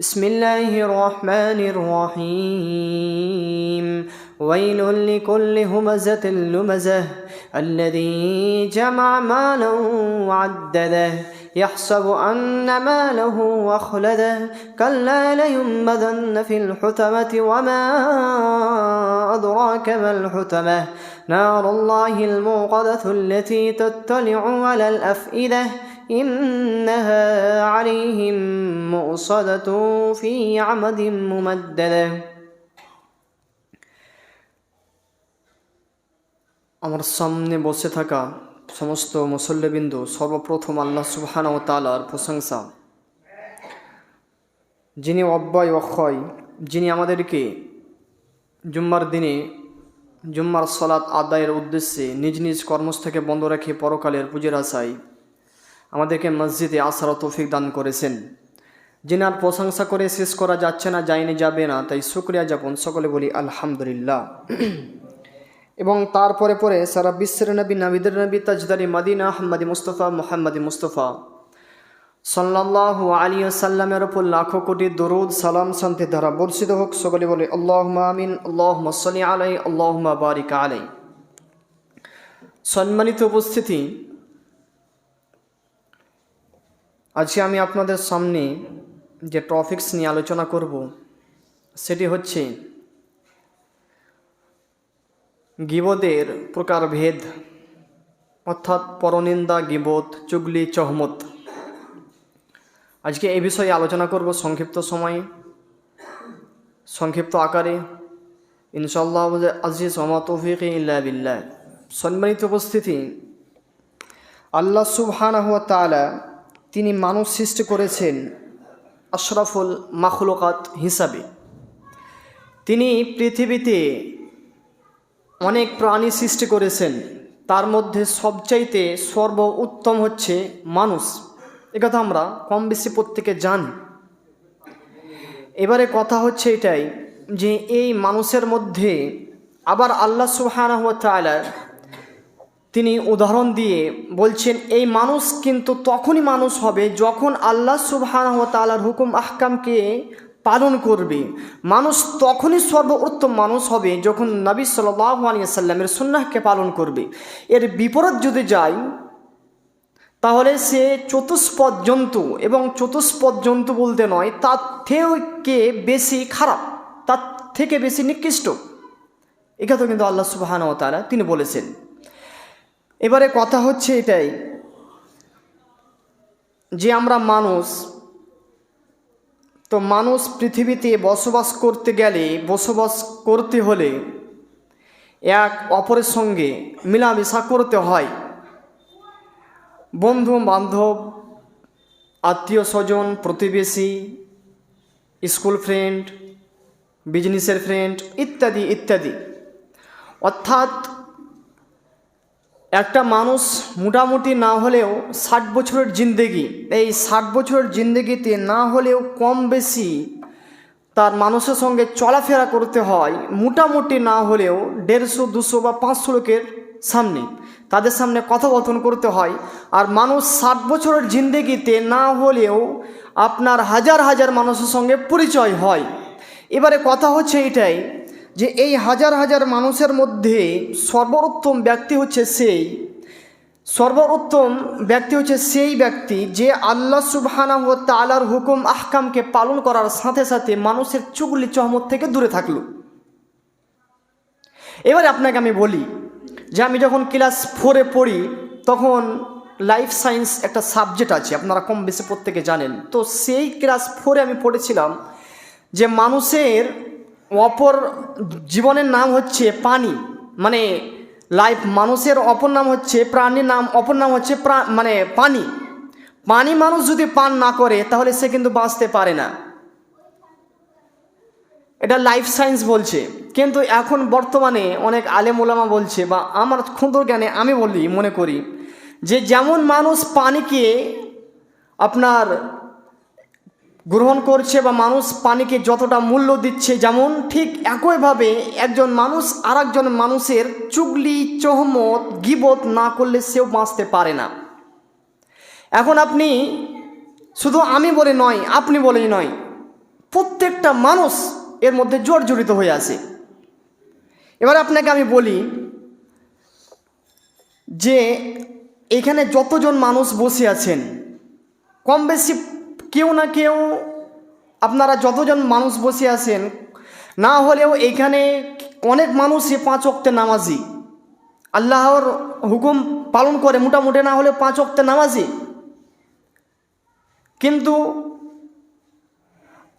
بسم الله الرحمن الرحيم. ويل لكل همزة لمزة. الذي جمع مالا وعدده. يحسب أن ماله أخلده. كلا لينبذن في الحطمة وما أدراك ما الحطمة نار الله الموقدة التي تطلع على الأفئدة. إنها عليهم مؤصدة في عمد ممددة আমার সামনে বসে থাকা সমস্ত মুসল্লিবিন্দু সর্বপ্রথম আল্লাহ সুবহান ও তালার প্রশংসা যিনি অব্যয় অক্ষয় যিনি আমাদেরকে জুম্মার দিনে জুম্মার সলাৎ আদায়ের উদ্দেশ্যে নিজ নিজ কর্মস্থকে বন্ধ রেখে পরকালের পুজোর আশায় আমাদেরকে মসজিদে আসার তৌফিক দান করেছেন। যিনার প্রশংসা করে শেষ করা যাচ্ছে না, যায়নি, যাবে না, তাই শুক্রিয়া যাপন সকলে বলি, আলহামদুলিল্লাহ। এবং তারপরে পরে সারা বিশ্বের নবী, নাবিদের নবী, তাজদারি মাদিনা আহম্মদি মুস্তফা, মোহাম্মদি মুস্তফা। সাল্লাহ আলী সাল্লামের ওপর লাখো কোটি দরুদ, সালাম, শান্তি দ্বারা বর্ষিত হোক, সকলে বলে আল্লাহ আমিন আল্লাহ মসলি আলাই আল্লাহ বারিক আলাই সম্মানিত উপস্থিতি আজকে আমি আপনাদের সামনে যে টপিকস নিয়ে আলোচনা করব, সেটি হচ্ছে গিবদের প্রকারভেদ, অর্থাৎ পরনিন্দা, গিবত, চুগলি, চহমত। আজকে এই বিষয়ে আলোচনা করব সংক্ষিপ্ত সময়ে, সংক্ষিপ্ত আকারে। ইনশাল্লাহ আজিজ ওমা তৌফিক ইল্লা বিল্লাহ। সম্মানিত উপস্থিতি, আল্লাহ সুবহানাহু তাআলা তিনি মানুষ সৃষ্টি করেছেন আশরাফুল মাখলুকাত হিসাবে। তিনি পৃথিবীতে অনেক প্রাণী সৃষ্টি করেছেন, তার মধ্যে সবচাইতে সর্ব উত্তম হচ্ছে মানুষ। একথা আমরা কম বেশি প্রত্যেকে জানি। এবারে কথা হচ্ছে এটাই যে এই মানুষের মধ্যে আবার আল্লাহ সুবহানাহু ওয়া তাআলা তিনি উদাহরণ দিয়ে বলছেন, এই মানুষ কিন্তু তখনই মানুষ হবে যখন আল্লাহ সুবহানাহু ওয়া তাআলার হুকুম, আহকামকে পালন করবে। মানুষ তখনই সর্বোত্তম মানুষ হবে যখন নবী আলাইহি সাল্লামের সুন্নাহকে পালন করবে। এর বিপরীত যদি যায়, তাহলে সে চতুষ্পদ জন্তু এবং চতুষ্পদ জন্তু বলতে নয়, তার থেকে বেশি খারাপ, তার থেকে বেশি নিকৃষ্ট। এখানে কিন্তু আল্লাহ সুবাহান ও তারা তিনি বলেছেন। এবারে কথা হচ্ছে এটাই, যে আমরা মানুষ, তো মানুষ পৃথিবীতে বসবাস করতে গেলে, বসবাস করতে হলে এক অপরের সঙ্গে মিলামিশা করতে হয়। বন্ধু বান্ধব, আত্মীয় স্বজন, প্রতিবেশী, স্কুল ফ্রেন্ড বিজনেসের ফ্রেন্ড ইত্যাদি ইত্যাদি। অর্থাৎ একটা মানুষ মোটামুটি না হলেও ষাট বছরের জিন্দেগি। এই ষাট বছরের জিন্দেগিতে না হলেও কম বেশি তার মানুষের সঙ্গে চলাফেরা করতে হয়, মোটামুটি না হলেও দেড়শো, দুশো বা পাঁচশো লোকের সামনে। তাদের সামনে কথোপকথন করতে হয়। আর মানুষ ষাট বছরের জিন্দেগিতে না হলেও আপনার হাজার হাজার মানুষের সঙ্গে পরিচয় হয়। এবারে কথা হচ্ছে এটাই যে এই হাজার হাজার মানুষের মধ্যে সর্বোত্তম ব্যক্তি হচ্ছে সেই। সর্বোত্তম ব্যক্তি হচ্ছে সেই ব্যক্তি যে আল্লাহ সুবহানা ও তালার হুকুম, আহকামকে পালন করার সাথে সাথে মানুষের চুগলি চহমত থেকে দূরে থাকল। এবারে আপনাকে আমি বলি যে আমি যখন ক্লাস ফোরে পড়ি, তখন লাইফ সায়েন্স একটা সাবজেক্ট আছে, আপনারা কম বেশি প্রত্যেকে জানেন। তো সেই ক্লাস ফোরে আমি পড়েছিলাম যে মানুষের অপর জীবনের নাম হচ্ছে পানি মানে লাইফ মানুষের অপর নাম হচ্ছে প্রাণীর নাম, অপর নাম হচ্ছে মানে পানি। পানি মানুষ যদি পান না করে, তাহলে সে কিন্তু বাঁচতে পারে না। এটা লাইফ সায়েন্স বলছে। কিন্তু এখন বর্তমানে অনেক আলেম ওলামা বলছে বা আমার ক্ষুদ্র জ্ঞানে আমি বলি, মনে করি যে যেমন মানুষ পানিকে আপনার গ্রহণ করছে বা মানুষ পানিকে যতটা মূল্য দিচ্ছে, যেমন ঠিক একইভাবে একজন মানুষ আর মানুষের চুগলি, চহমত, গিবত না করলে সেও বাঁচতে পারে না। এখন আপনি, শুধু আমি বলে নয়, আপনি বলেই নয়, প্রত্যেকটা মানুষ এর মধ্যে জর্জরিত হয়ে আছে। এবার আপনাকে আমি বলি যে, এখানে যতজন মানুষ বসে আছেন কম বেশি কেউ না কেউ আপনারা যতজন মানুষ বসে আছেন, না হলেও এখানে অনেক মানুষই পাঁচ অক্তে নামাজি। আল্লাহর হুকুম পালন করে, মোটামুটি না হলেও পাঁচ অক্তে নামাজি। কিন্তু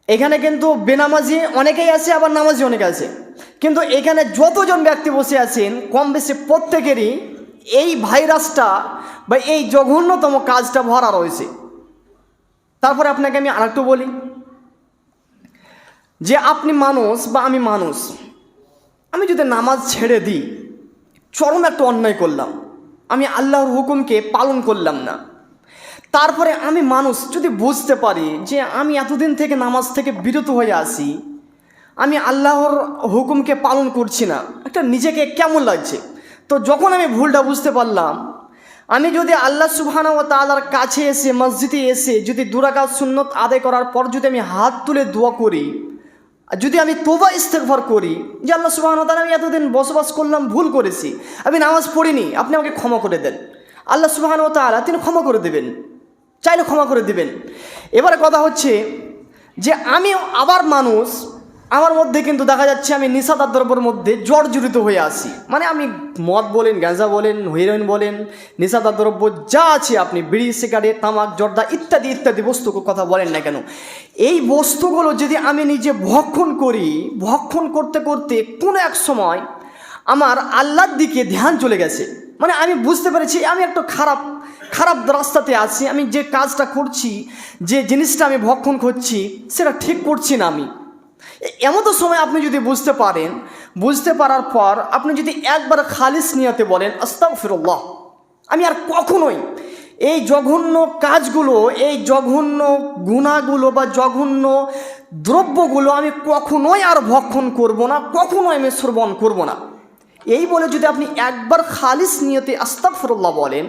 এখানে কিন্তু বেনামাজি অনেকেই আছে, আবার নামাজি অনেকে আছে। কিন্তু এখানে যতজন ব্যক্তি বসে আছেন, কম বেশি প্রত্যেকেরই এই ভাইরাসটা বা এই জঘন্যতম কাজটা ভরা রয়েছে। তারপরে আপনাকে আমি আরেকটু বলি যে আপনি মানুষ বা আমি মানুষ, আমি যদি নামাজ ছেড়ে দিই, চরম একটা অন্যায় করলাম, আমি আল্লাহর হুকুমকে পালন করলাম না। তারপরে আমি মানুষ যদি বুঝতে পারি যে আমি এতদিন থেকে নামাজ থেকে বিরত হয়ে আসি আমি আল্লাহর হুকুমকে পালন করছি না, একটা নিজেকে কেমন লাগছে? তো যখন আমি ভুলটা বুঝতে পারলাম আমি যদি আল্লাহ সুবহানা ও তালার কাছে এসে, মসজিদে এসে যদি দুরাকাত সুন্নত আদায় করার পর যদি আমি হাত তুলে দোয়া করি যদি আমি তোবা ইস্তেকভার করি, যে আল্লাহ সুবাহ তাআলা, আমি এতদিন বসবাস করলাম, ভুল করেছি, আমি নামাজ পড়িনি, আপনি আমাকে ক্ষমা করে দেন। আল্লাহ সুবাহ তাআলা, তিনি ক্ষমা করে দেবেন, চাইলে ক্ষমা করে দেবেন। এবারে কথা হচ্ছে যে আমি আবার মানুষ আমার মধ্যে কিন্তু দেখা যাচ্ছে আমি নিশাদার দ্রব্যের মধ্যে জর্জরিত হয়ে আসি মানে আমি মদ বলেন, গাঁজা বলেন হিরোইন বলেন নিশাদার দ্রব্য যা আছে আপনি বিড়ি, সিগারেট, তামাক, জর্দা ইত্যাদি ইত্যাদি বস্তু কথা বলেন না কেন? এই বস্তুগুলো যদি আমি নিজে ভক্ষণ করি, ভক্ষণ করতে করতে কোনো এক সময় আমার আল্লাহর দিকে ধ্যান চলে গেছে। মানে আমি বুঝতে পেরেছি আমি একটা খারাপ খারাপ রাস্তাতে আছি, আমি যে কাজটা করছি, যে জিনিসটা আমি ভক্ষণ করছি, সেটা ঠিক করছি না আমি। এমন তো সময় আপনি যদি বুঝতে পারেন, বুঝতে পারার পর আপনি যদি একবার খালিস নিয়তে বলেন আস্তাব ফিরল্লাহ আমি আর কখনোই এই জঘন্য কাজগুলো, এই জঘন্য গুণাগুলো বা জঘন্য দ্রব্যগুলো আমি কখনোই আর ভক্ষণ করব না, কখনোই আমি শ্রবণ করব না। এই বলে যদি আপনি একবার খালিস নিয়তে আস্তাগফিরুল্লাহ বলেন,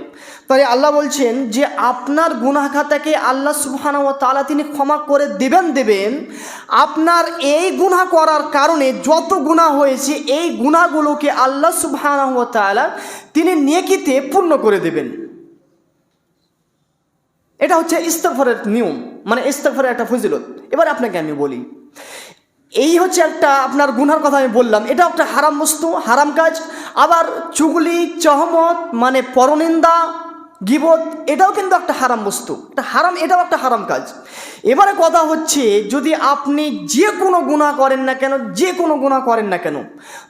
তাহলে আল্লাহ বলছেন যে আপনার গুনাহ খাতাকে আল্লাহ সুবহানাহু ওয়া তালা তিনি ক্ষমা করে দেবেন দেবেন। আপনার এই গুনাহ করার কারণে যত গুনাহ হয়েছে, এই গুনাহগুলোকে আল্লাহ সুবহানাহু ওয়া তাআলা তিনি নেকিতে পূর্ণ করে দেবেন। এটা হচ্ছে ইস্তফরের নিয়ম মানে ইস্তফরের একটা ফজিলত। এবার আপনাকে আমি বলি এই হচ্ছে একটা আপনার গুনার কথা আমি বললাম। এটা একটা হারাম বস্তু, হারাম কাজ। আবার চুগলি, চহমত মানে পরনিন্দা গিবত, এটাও কিন্তু একটা হারাম বস্তু। এটা হারাম, এটাও একটা হারাম কাজ। এবারে কথা হচ্ছে, যদি আপনি যে কোনো গুণা করেন না কেন, যে কোনো গুণা করেন না কেন,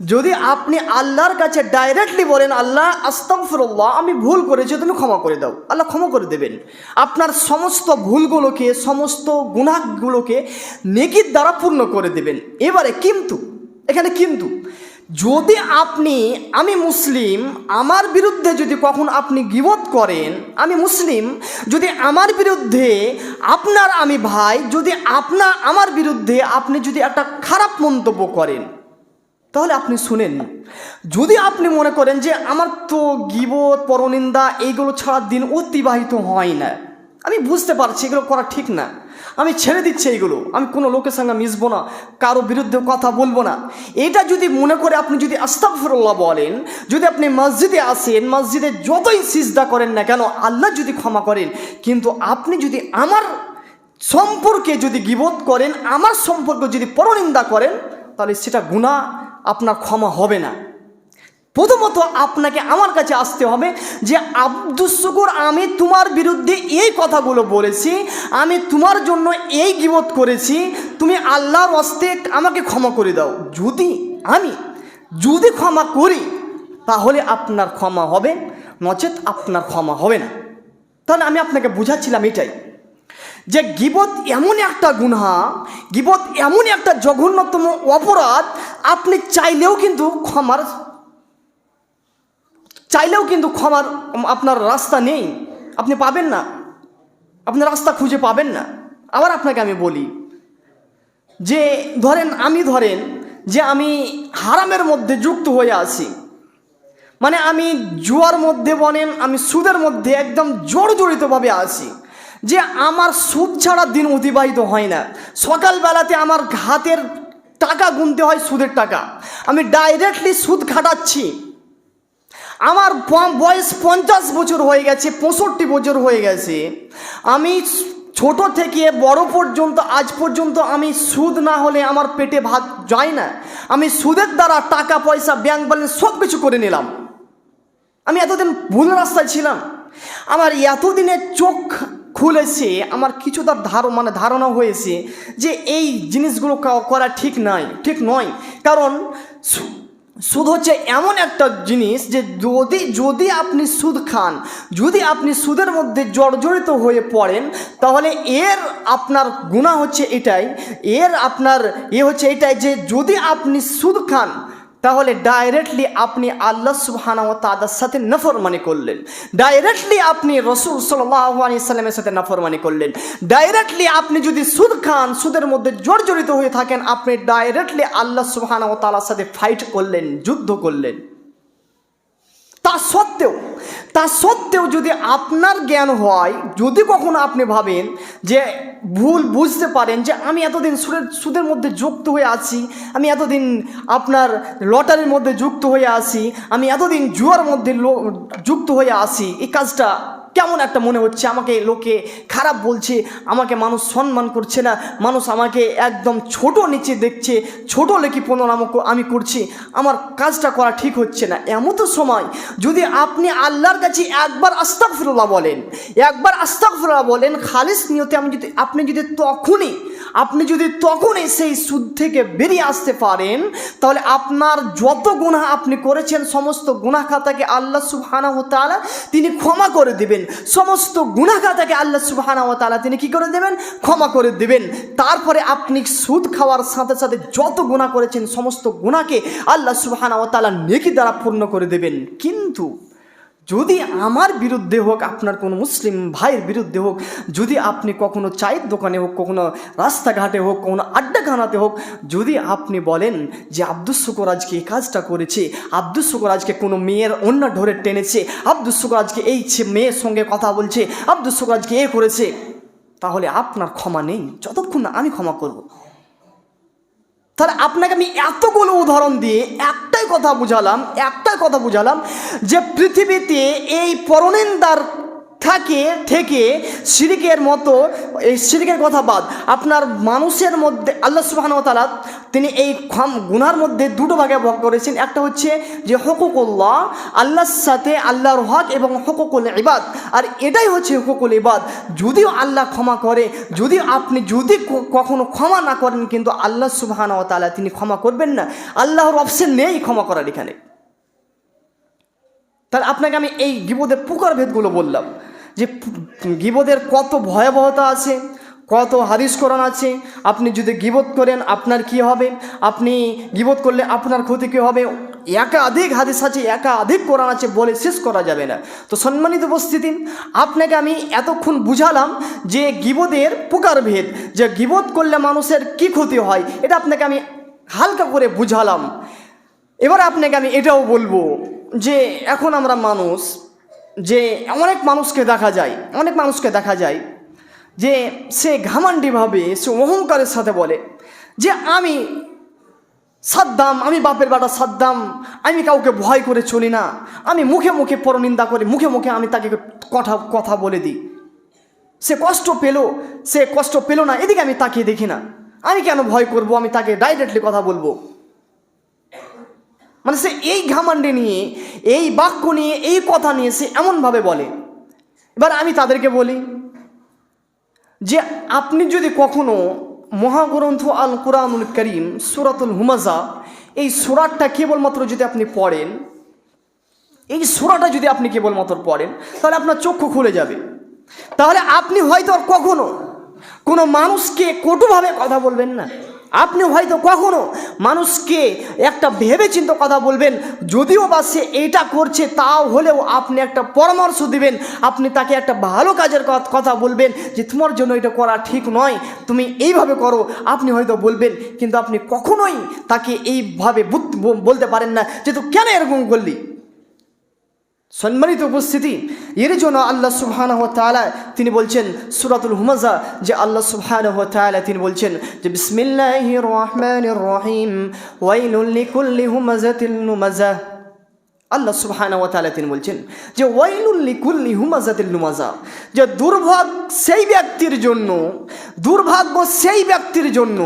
যদি আপনি আল্লাহর কাছে ডাইরেক্টলি বলেন, আল্লাহ আস্তফরুল্লাহ আমি ভুল করেছি, তুমি ক্ষমা করে দাও। আল্লাহ ক্ষমা করে দেবেন। আপনার সমস্ত ভুলগুলোকে, সমস্ত গুণাগুলোকে নেকির দ্বারা পূর্ণ করে দেবেন। এবারে কিন্তু, এখানে কিন্তু যদি আপনি, আমি মুসলিম, আমার বিরুদ্ধে যদি কখন আপনি গিবত করেন, আমি মুসলিম, যদি আমার বিরুদ্ধে আপনার আমি ভাই, যদি আপনার আমার বিরুদ্ধে আপনি যদি একটা খারাপ মন্তব্য করেন, তাহলে আপনি শুনেন যদি আপনি মনে করেন যে আমার তো গিবত, পরনিন্দা, এইগুলো ছাড়া দিন অতিবাহিত হয় না, আমি বুঝতে পারছি এগুলো করা ঠিক না। আমি ছেড়ে দিচ্ছি এইগুলো। আমি কোনো লোকের সঙ্গে মিশবো না, কারও বিরুদ্ধে কথা বলব না। এটা যদি মনে করে আপনি যদি আস্তাগফিরুল্লাহ বলেন, যদি আপনি মসজিদে আসেন, মসজিদে যতই সিজদা করেন না কেন, আল্লাহ যদি ক্ষমা করেন, কিন্তু আপনি যদি আমার সম্পর্কে যদি গিবোধ করেন, আমার সম্পর্কে যদি পরনিন্দা করেন, তাহলে সেটা গুণা আপনার ক্ষমা হবে না। প্রথমত আপনাকে আমার কাছে আসতে হবে যে আব্দুস শুকুর, আমি তোমার বিরুদ্ধে এই কথাগুলো বলেছি, আমি তোমার জন্য এই গিবোধ করেছি, তুমি আল্লাহর হস্তে আমাকে ক্ষমা করে দাও। যদি আমি যদি ক্ষমা করি, তাহলে আপনার ক্ষমা হবে, নচেত আপনার ক্ষমা হবে না। তাহলে আমি আপনাকে বুঝাচ্ছিলাম এটাই, যে গিবত এমন একটা গুনহা, গিবত এমন একটা জঘন্যতম অপরাধ, আপনি চাইলেও কিন্তু ক্ষমার চাইলেও কিন্তু ক্ষমার আপনার রাস্তা নেই। আপনি পাবেন না। আপনি রাস্তা খুঁজে পাবেন না। আবার আপনাকে আমি বলি যে, ধরেন আমি ধরেন যে আমি হারামের মধ্যে যুক্ত হয়ে আছি। মানে আমি জুয়ার মধ্যে বলেন আমি সুদের মধ্যে একদম জড়জড়িতভাবে আছি। যে আমার সুদ ছাড়া দিন অতিবাহিত হয় না। সকালবেলাতে আমার হাতের টাকা গুনতে হয় সুদের টাকা। আমি ডাইরেক্টলি সুদ খাটাচ্ছি। আমার বয়স পঞ্চাশ বছর হয়ে গেছে, পঁয়ষট্টি বছর হয়ে গেছে। আমি ছোট থেকে বড় পর্যন্ত, আজ পর্যন্ত আমি সুদ না হলে আমার পেটে ভাত যায় না। আমি সুদের দ্বারা টাকা, পয়সা ব্যাংক ব্যালেন্স সব কিছু করে নিলাম। আমি এতদিন ভুল রাস্তায় ছিলাম। আমার এতদিনের চোখ খুলেছে, আমার কিছু তার ধার মানে ধারণা হয়েছে যে এই জিনিসগুলো করা ঠিক নয় ঠিক নয়। কারণ সুদ হচ্ছে এমন একটা জিনিস যে যদি যদি আপনি সুদ খান, যদি আপনি সুদের মধ্যে জর্জরিত হয়ে পড়েন, তাহলে এর আপনার গুণা হচ্ছে এটাই, এর আপনার এ হচ্ছে এটাই যে যদি আপনি সুদ খান তাহলে ডাইরেক্টলি আপনি আল্লাহ সুবহানা ও তাদার সাথে নফরমানি করলেন। ডাইরেক্টলি আপনি রসুল সাল্লাহ সাল্লামের সাথে নফরমানি করলেন। ডাইরেক্টলি আপনি যদি সুদ খান, সুদের মধ্যে জর্জরিত হয়ে থাকেন, আপনি ডাইরেক্টলি আল্লাহ সুবহানা ও তালার সাথে ফাইট করলেন, যুদ্ধ করলেন। তা সত্ত্বেও তা সত্ত্বেও যদি আপনার জ্ঞান হয়, যদি কখনো আপনি ভাবেন যে ভুল বুঝতে পারেন যে আমি এতদিন সুদের সুদের মধ্যে যুক্ত হয়ে আছি, আমি এতদিন আপনার লটারির মধ্যে যুক্ত হয়ে আছি, আমি এতদিন জুয়ার মধ্যে যুক্ত হয়ে আসি এই কাজটা কেমন একটা মনে হচ্ছে? আমাকে লোকে খারাপ বলছে, আমাকে মানুষ সম্মান করছে না, মানুষ আমাকে একদম ছোট নিচে দেখছে, ছোট লেখি প্রণাম আমি করছি, আমার কাজটা করা ঠিক হচ্ছে না। এমন তো সময়, যদি আপনি আল্লাহর কাছে একবার আস্তাক ফিরুল্লাহ বলেন, একবার আস্তাক ফিরুল্লাহ বলেন, খালিস নিয়তে আমি যদি, আপনি যদি তখনই, আপনি যদি তখনই সেই সুদ থেকে বেরিয়ে আসতে পারেন, তাহলে আপনার যত গুনাহ আপনি করেছেন, সমস্ত গুনাহ খাতাকে আল্লাহ সুবহানাহু তাআলা তিনি ক্ষমা করে দিবেন। সমস্ত গুণাখা খাতাকে আল্লাহ সুবাহানা ও তালা তিনি কি করে দেবেন? ক্ষমা করে দেবেন। তারপরে আপনি সুদ খাওয়ার সাথে সাথে যত গুণা করেছেন, সমস্ত গুণাকে আল্লাহ সুবাহানা ও তালা নেকি দ্বারা পূর্ণ করে দেবেন। কিন্তু যদি আমার বিরুদ্ধে হোক, আপনার কোনো মুসলিম ভাইয়ের বিরুদ্ধে হোক, যদি আপনি কখনো চায়ের দোকানে হোক, কখনো রাস্তাঘাটে হোক কোনো আড্ডাখানাতে হোক, যদি আপনি বলেন যে আব্দুল শুকর আজকে এই কাজটা করেছে আব্দুল শুকর আজকে কোনো মেয়ের অন্য ধরে টেনেছে আব্দুল শুকর আজকে এই মেয়ের সঙ্গে কথা বলছে আব্দুল শুকর আজকে এ করেছে, তাহলে আপনার ক্ষমা নেই। যতক্ষণ না আমি ক্ষমা করব। তাহলে আপনাকে আমি এতগুলো উদাহরণ দিয়ে একটাই কথা বুঝালাম, একটাই কথা বুঝালাম যে পৃথিবীতে এই পরনিন্দার থাকে, থেকে সিরিকের মতো, এই সিরিকের কথা বাদ, আপনার মানুষের মধ্যে, আল্লাহ সুবাহান তালা তিনি এই গুনার মধ্যে দুটো ভাগে ভাগ করেছেন। একটা হচ্ছে যে হকুকুল্লাহ, আল্লাহর সাথে আল্লাহর হক এবং হকুকুল ইবাদ। আর এটাই হচ্ছে হকুকুল ইবাদ। যদিও আল্লাহ ক্ষমা করে যদি আপনি যদি কখনো ক্ষমা না করেন, কিন্তু আল্লাহ তালা তিনি ক্ষমা করবেন না। আল্লাহর অপশন নেই ক্ষমা করার এখানে। তাহলে আপনাকে আমি এই গিবদের পুকার ভেদগুলো বললাম। যে গিবদের কত ভয়াবহতা আছে, কত হাদিস কোরআন আছে। আপনি যদি গিবত করেন, আপনার কি হবে? আপনি গিবত করলে আপনার ক্ষতি কী হবে? একাধিক হাদিস আছে, একাধিক কোরআন আছে বলে শেষ করা যাবে না। তো সম্মানিত উপস্থিতি, আপনাকে আমি এতক্ষণ বুঝালাম যে গিবদের প্রকারভেদ, যে গিবত করলে মানুষের কি ক্ষতি হয়, এটা আপনাকে আমি হালকা করে বুঝালাম। এবার আপনাকে আমি এটাও বলব যে এখন আমরা মানুষ যে অনেক মানুষকে দেখা যায় অনেক মানুষকে দেখা যায় যে সে ঘামান্ডিভাবে, সে অহংকারের সাথে বলে যে আমি সাদ্দাম, আমি বাপের বাটা সাদ্দাম, আমি কাউকে ভয় করে চলি না, আমি মুখে মুখে পরনিন্দা করি, মুখে মুখে আমি তাকে কথা কথা বলে দিই। সে কষ্ট পেল, সে কষ্ট পেল না, এদিকে আমি তাকিয়ে দেখি না। আমি কেন ভয় করব? আমি তাকে ডাইরেক্টলি কথা বলব। মানে সে এই ঘামান্ডে নিয়ে, এই বাক্য নিয়ে, এই কথা নিয়ে সে এমনভাবে বলে। এবার আমি তাদেরকে বলি যে আপনি যদি কখনো মহাগ্রন্থ আল কোরআনুল করিম, সুরাতুল হুমাজা এই সুরাটটা কেবলমাত্র যদি আপনি পড়েন, এই সুরাটা যদি আপনি কেবলমাত্র পড়েন, তাহলে আপনার চক্ষু খুলে যাবে। তাহলে আপনি হয়তো আর কখনো কোনো মানুষকে কটুভাবে কথা বলবেন না। আপনি হয়তো কখনো মানুষকে একটা ভেবে চিন্তে কথা বলবেন, যদিও বা সে এটা করছে, তাও হলেও আপনি একটা পরামর্শ দিবেন, আপনি তাকে একটা ভালো কাজের কথা বলবেন যে তোমার জন্য এটা করা ঠিক নয়, তুমি এইভাবে করো, আপনি হয়তো বলবেন, কিন্তু আপনি কখনোই তাকে এইভাবে বলতে পারেন না যে তুই কেন এরকম করলি? সম্মানিত উপস্থিতি। এর জন্য আল্লাহ সুবহানাহ তাআলা তিনি বলছেন, সূরাতুল হুমাজা যে আল্লাহ সুবহানাহ তাআলা তিনি বলছেন যে, বিসমিল্লাহির রহমানির রহিম, ওয়াইলুল লিকুল্লি হুমাজাতিল লুমাজা আল্লাহ সুবহানাহু ওয়া তাআলা তিনি বলছেন যে ওয়াইনুল্লিকুল্লি হুমাজাতিল নুমাজা। যে দুর্ভাগ সেই ব্যক্তির জন্য, দুর্ভাগ্য সেই ব্যক্তির জন্য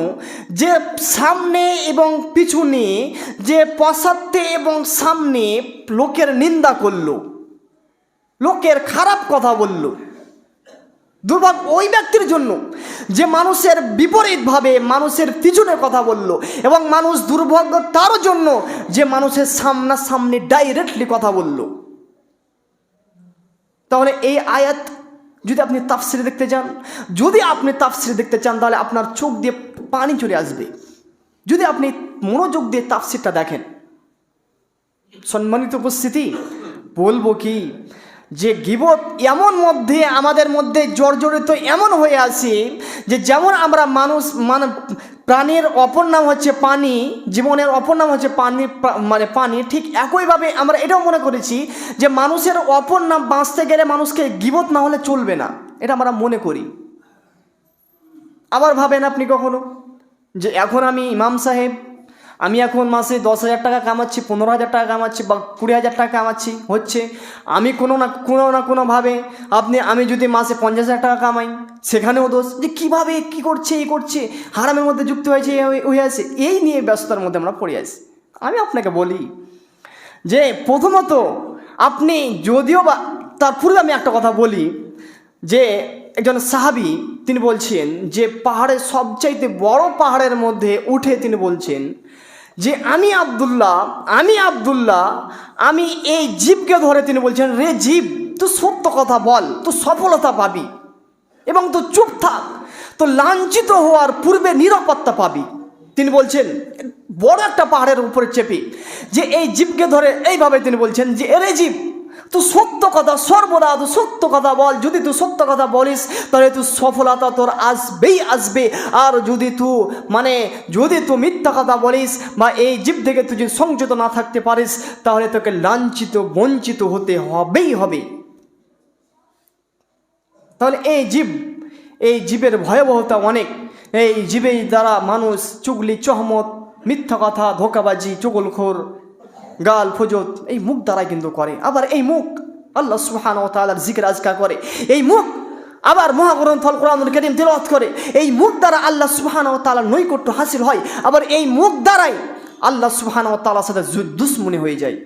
যে সামনে এবং পিছনে, যে পশাত্তে এবং সামনে লোকের নিন্দা করল, লোকের খারাপ কথা বলল। দুর্ভাগ্য ওই ব্যক্তির জন্য যে মানুষের বিপরীতভাবে মানুষের পিছনে কথা বলল এবং মানুষ দুর্ভাগ্য তার জন্য যে মানুষের সামনাসামনি ডাইরেক্টলি কথা বলল। তাহলে এই আয়াত যদি আপনি তাফসিরে দেখতে চান, যদি আপনি তাফসিরে দেখতে চান, তাহলে আপনার চোখ দিয়ে পানি চলে আসবে। যদি আপনি মনোযোগ দিয়ে তাফসিরটা দেখেন, সম্মানিত উপস্থিতি, বলব কি যে গিবত এমন মধ্যে আমাদের মধ্যে জর্জরিত এমন হয়ে আছে যে যেমন আমরা মানুষ মানে প্রাণীর অপর নাম হচ্ছে পানি, জীবনের অপর নাম হচ্ছে পানি মানে পানি, ঠিক একইভাবে আমরা এটাও মনে করেছি যে মানুষের অপর নাম বাঁচতে গেলে মানুষকে গিবত না হলে চলবে না। এটা আমরা মনে করি। আবার ভাবেন আপনি কখনো? যে এখন আমি ইমাম সাহেব আমি এখন মাসে দশ হাজার টাকা কামাচ্ছি, পনেরো হাজার টাকা কামাচ্ছি বা কুড়ি হাজার টাকা কামাচ্ছি, হচ্ছে? আমি কোনো না কোনো না কোনোভাবে আপনি, আমি যদি মাসে পঞ্চাশ হাজার টাকা কামাই, সেখানেও দোষ। যে কীভাবে, কী করছে, এই করছে, হারামের মধ্যে যুক্ত হয়েছে হয়ে- হয়ে আছে, এই নিয়ে ব্যস্ততার মধ্যে আমরা পড়ে আছি। আমি আপনাকে বলি যে, প্রথমত আপনি যদিও বা, তার পূর্বে আমি একটা কথা বলি যে, একজন সাহাবি, তিনি বলছেন যে, পাহাড়ের সবচাইতে বড় পাহাড়ের মধ্যে উঠে তিনি বলছেন যে আমি আবদুল্লাহ আমি আবদুল্লাহ, আমি এই জীবকে ধরে তিনি বলছেন, রে জীব, তুই সত্য কথা বল তো সফলতা পাবি এবং তো চুপ থাক তো লাঞ্ছিত হওয়ার পূর্বে নিরাপত্তা পাবি। তিনি বলছেন, বড় একটা পাহাড়ের উপরে চেপে, যে এই জীবকে ধরে এইভাবে তিনি বলছেন যে এরে জীব তুই সত্য কথা সর্বদা তুই সত্য কথা বল যদি তুই সত্য কথা বলিস তাহলে তুই সফলতা তোর আসবেই আসবে আর যদি তুই মানে যদি তুই মিথ্যা কথা বলিস বা এই জীব থেকে তুই যদি সংযত না থাকতে পারিস, তাহলে তোকে লাঞ্ছিত, বঞ্চিত হতে হবেই হবে। তাহলে এই জীব, এই জীবের ভয়াবহতা অনেক। এই জীবের দ্বারা মানুষ চুগলি, চহমত, মিথ্যা কথা, ধোকাবাজি, চুগলখোর গাল ফজত, এই মুখ দ্বারাই কিন্তু করে। আবার এই মুখ, আল্লাহ সুবহান ও তালার জিকির আজকার করে। এই মুখ, আবার মহাগ্রন্থ কোরআনুল করিম তেলাওয়াত করে। এই মুখ দ্বারা আল্লাহ সুহান ও তালার নৈকট্য হাসিল হয়। আবার এই মুখ দ্বারাই আল্লাহ সুবহান ও তালার সাথে দুশ্মনী হয়ে যায়।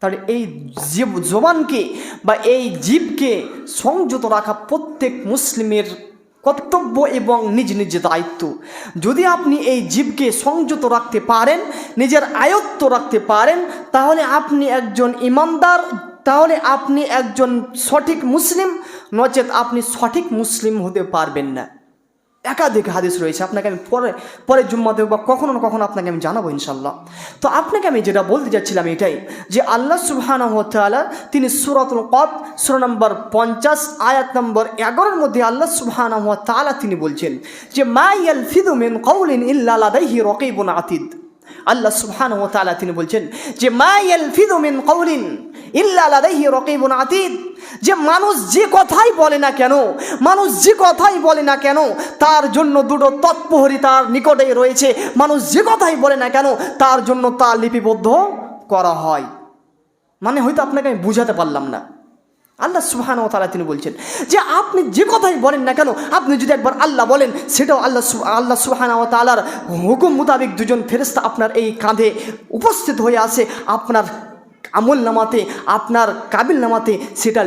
তাহলে এই জীব জবানকে বা এই জীবকে সংযত রাখা প্রত্যেক মুসলিমের কর্তব্য এবং নিজ নিজ দায়িত্ব। যদি আপনি এই জীবকে সংযত রাখতে পারেন, নিজের আয়ত্ত রাখতে পারেন, তাহলে আপনি একজন ইমানদার, তাহলে আপনি একজন সঠিক মুসলিম, নচেত আপনি সঠিক মুসলিম হতে পারবেন না। একাধিক হাদিস রয়েছে, আপনাকে আমি পরে পরে জুম্মাতে বা কখনো না কখনো আপনাকে আমি জানাব ইনশাল্লাহ তো আপনাকে আমি যেটা বলতে চাচ্ছিলাম এটাই, যে আল্লাহ তাআলা তিনি সূরাতুল কপ সুর নম্বর পঞ্চাশ, আয়াত নম্বর এগারোর মধ্যে আল্লাহ সুবহানাহু ওয়া তাআলা তিনি বলছেন যে, মা ইয়াল ফিদুমিন কৌলিন ইল্লা রাকিবুন আতিদ। আল্লাহ সুবহানাহু ওয়া তাআলা তিনি বলছেন যে, মা ইয়ালফিদু মিন কাউলিন ইল্লা লাদাইহি আতিদ। যে, মানুষ যে কথাই বলে না কেন, মানুষ যে কথাই বলে না কেন, তার জন্য দুটো তৎপহরি তার নিকটেই রয়েছে। মানুষ যে কথাই বলে না কেন, তার জন্য তা লিপিবদ্ধ করা হয়। মানে হয়তো আপনাকে আমি বুঝাতে পারলাম না। আল্লাহ সুহান ও তালা তিনি বলছেন যে আপনি যে কথাই বলেন না কেন, আপনি যদি একবার আল্লাহ বলেন, সেটাও আল্লাহ আল্লাহ সুহান ও তালার হুকুম মোতাবেক দুজন ফেরেস্তা আপনার এই কাঁধে উপস্থিত হয়ে আছে, আপনার আমল নামাতে, আপনার কাবিল নামাতে সেটা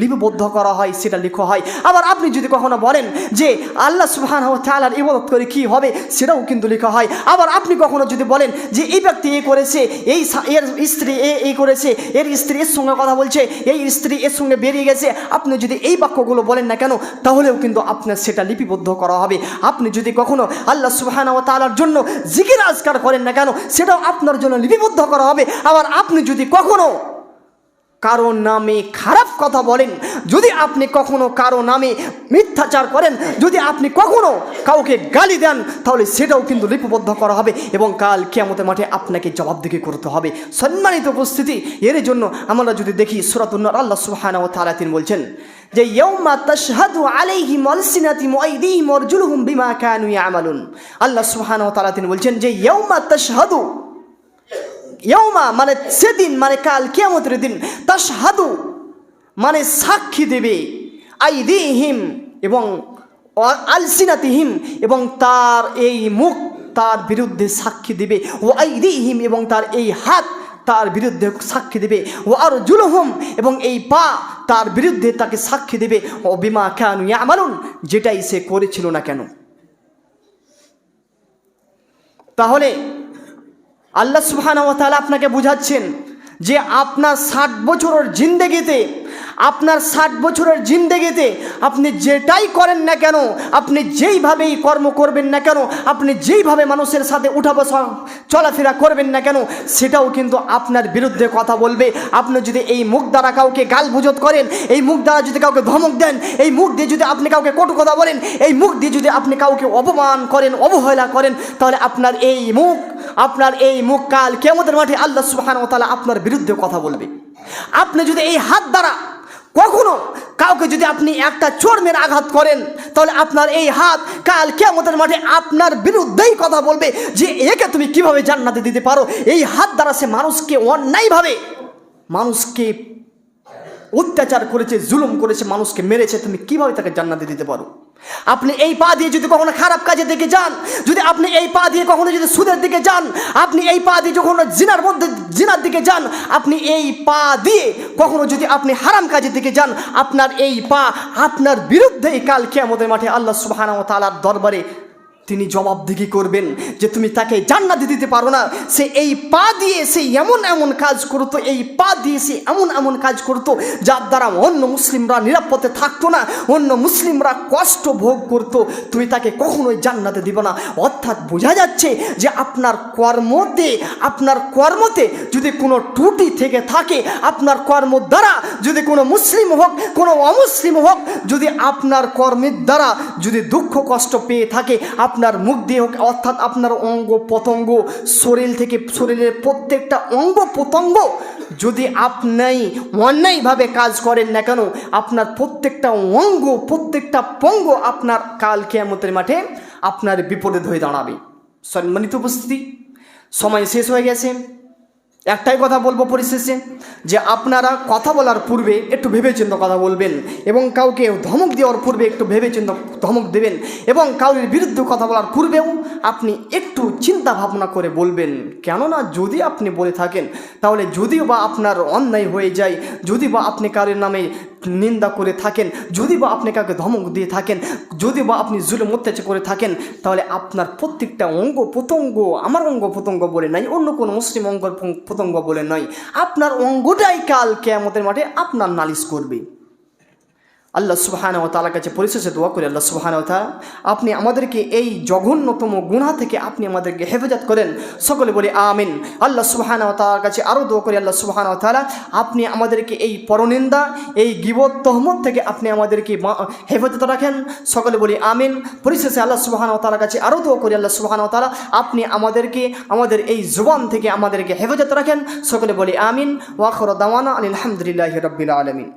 লিপিবদ্ধ করা হয়, সেটা লেখা হয়। আবার আপনি যদি কখনো বলেন যে আল্লাহ সুহান তালার ইবাদত করে কি হবে, সেটাও কিন্তু লেখা হয়। আবার আপনি কখনো যদি বলেন যে এই ব্যক্তি এ করেছে, এই এর স্ত্রী এ এই করেছে, এর স্ত্রী এর সঙ্গে কথা বলছে, এই স্ত্রী এর সঙ্গে বেরিয়ে গেছে, আপনি যদি এই বাক্যগুলো বলেন না কেন, তাহলেও কিন্তু আপনার সেটা লিপিবদ্ধ করা হবে। আপনি যদি কখনো আল্লাহ সুবহান ও তালার জন্য জিকির আজকার করেন না কেন, সেটাও আপনার জন্য লিপিবদ্ধ করা হবে। আবার আপনি যদি কখনো কারও নামে খারাপ কথা বলেন, যদি আপনি কখনো কারও নামে মিথ্যাচার করেন, যদি আপনি কখনো কাউকে গালি দেন, তাহলে সেটাও কিন্তু লিপিবদ্ধ করা হবে এবং কাল কেয়ামতের মাঠে আপনাকে জবাবদিহি করতে হবে। সম্মানিত উপস্থিতি, এর জন্য আমরা যদি দেখি সুরাতুন্নর আল্লাহ সুবহানাহু ওয়া তাআলা তিনি বলছেন যে ইয়ৌমা বিমা আল্লাহ সুবহানাহু ওয়া তাআলা তিনি বলছেন যে ইয়ৌমা তাশহাদু ইয়ৌমা মানে সেদিন মানে কাল কিয়ামতের দিন তাশহাদু মানে সাক্ষী দেবে আইদিহিম এবং আলসিনাতিহিম এবং তার এই মুখ তার বিরুদ্ধে সাক্ষী দেবে। ও আইদিহিম এবং তার এই হাত তার বিরুদ্ধে সাক্ষী দেবে। ও আর জুলহম এবং এই পা তার বিরুদ্ধে তাকে সাক্ষী দেবে। ও বিমা কেন আমারুন যেটাই সে করেছিল না কেন। তাহলে আল্লাহ তাআলা আপনাকে বুঝাচ্ছেন যে আপনার ষাট বছরের জিন্দেগিতে, আপনার ষাট বছরের জিন্দেগিতে আপনি যেটাই করেন না কেন, আপনি যেইভাবেই কর্ম করবেন না কেন, আপনি যেইভাবে মানুষের সাথে উঠা বসা চলাফেরা করবেন না কেন, সেটাও কিন্তু আপনার বিরুদ্ধে কথা বলবে। আপনি যদি এই মুখ দ্বারা কাউকে গাল বুঝত করেন, এই মুখ দ্বারা যদি কাউকে ধমক দেন, এই মুখ দিয়ে যদি আপনি কাউকে কটু কথা বলেন, এই মুখ দিয়ে যদি আপনি কাউকে অপমান করেন, অবহেলা করেন, তাহলে আপনার এই মুখ আপনার এই মুখ কাল কেমতের মাঠে আল্লাহ সুবহান ও তাআলা আপনার বিরুদ্ধে কথা বলবে। আপনি যদি এই হাত দ্বারা কখনো কাউকে যদি আপনি একটা চর্মের আঘাত করেন, তাহলে আপনার এই হাত কাল কেমতের মাঠে আপনার বিরুদ্ধেই কথা বলবে যে একে তুমি কীভাবে জান্নাতে দিতে পারো? এই হাত দ্বারা সে মানুষকে অন্যায়ভাবে মানুষকে অত্যাচার করেছে, জুলুম করেছে, মানুষকে মেরেছে, তুমি কীভাবে তাকে জান্নাতে দিতে পারো? আপনি এই পা দিয়ে যদি কখনো খারাপ কাজের দিকে যান, যদি আপনি এই পা দিয়ে কখনো যদি সুদের দিকে যান, আপনি এই পা দিয়ে যখন জিনার মধ্যে, জিনার দিকে যান, আপনি এই পা দিয়ে কখনো যদি আপনি হারাম কাজের দিকে যান, আপনার এই পা আপনার বিরুদ্ধেই কাল কেয়ামতের মাঠে আল্লাহ সুবাহ তালার দরবারে তিনি জবাবদিহি করবেন যে তুমি তাকে জান্নাতে দিতে পারো না। সে এই পা দিয়ে সে এমন এমন কাজ করতো, এই পা দিয়ে সে এমন এমন কাজ করতো যার দ্বারা অন্য মুসলিমরা নিরাপদে থাকতো না, অন্য মুসলিমরা কষ্ট ভোগ করতো। তুমি তাকে কখনোই জান্নাতে দিবে না। অর্থাৎ বোঝা যাচ্ছে যে আপনার কর্মতে আপনার কর্মতে যদি কোনো ত্রুটি থেকে থাকে, আপনার কর্ম দ্বারা যদি কোনো মুসলিম হোক, কোনো অমুসলিম হোক, যদি আপনার কর্মের দ্বারা যদি দুঃখ কষ্ট পেয়ে থাকে আপনার মুখ দিয়ে হোক, অর্থাৎ আপনার অঙ্গ প্রত্যঙ্গ শরীর থেকে শরীরের প্রত্যেকটা অঙ্গ প্রত্যঙ্গ যদি আপনি অন্যায়ভাবে কাজ করেন না কেন, আপনার প্রত্যেকটা অঙ্গ, প্রত্যেকটা পঙ্গ আপনার কাল কেয়ামতের মাঠে আপনার বিপরীত হয়ে দাঁড়াবে। সম্মানিত উপস্থিতি, সময় শেষ হয়ে গেছে। একটাই কথা বলব পরিশেষে, যে আপনারা কথা বলার পূর্বে একটু ভেবেচিন্তে কথা বলবেন এবং কাউকে ধমক দেওয়ার পূর্বে একটু ভেবেচিন্তে ধমক দেবেন এবং কাউরির বিরুদ্ধে কথা বলার পূর্বেও আপনি একটু চিন্তা ভাবনা করে বলবেন। কেননা যদি আপনি বলে থাকেন, তাহলে যদিও বা আপনার অন্যায় হয়ে যায়, যদি বা আপনি কারোর নামে নিন্দা করে থাকেন, যদি বা আপনি কাউকে ধমক দিয়ে থাকেন, যদি বা আপনি জুলুম অত্যাচার করে থাকেন, তাহলে আপনার প্রত্যেকটা অঙ্গ প্রত্যঙ্গ, আমার অঙ্গ প্রত্যঙ্গ বলে নাই, অন্য কোনো মুসলিম অঙ্গ প্রত্যঙ্গ বলে নয় আপনার অঙ্গটাই কাল কেয়ামতের মাঠে আপনার নালিশ করবে। আল্লাহ সুবাহান ও তালার কাছে পরিশেষে দোয়া করি, আল্লাহ সুবাহান ও তালা আপনি আমাদেরকে এই জঘন্যতম গুণা থেকে আপনি আমাদেরকে হেফাজত করেন। সকলে বলি আমিন। আল্লাহ সুবাহান ও তালার কাছে আরও দোয়া করি, আল্লাহ সুবাহান ও তালা আপনি আমাদেরকে এই পরনিন্দা, এই গিবত তহমত থেকে আপনি আমাদেরকে হেফাজত রাখেন। সকলে বলি আমিন। পরিশেষে আল্লাহ সুবাহান ও তালার কাছে আরও দোয়া করি, আল্লাহ সুবাহান ও তালা আপনি আমাদেরকে, আমাদের এই জুবান থেকে আমাদেরকে হেফাজত রাখেন। সকলে বলি আমিন। ওয়াখর দাওয়ানা আলহামদুলিল্লাহ রবিল আলমিন।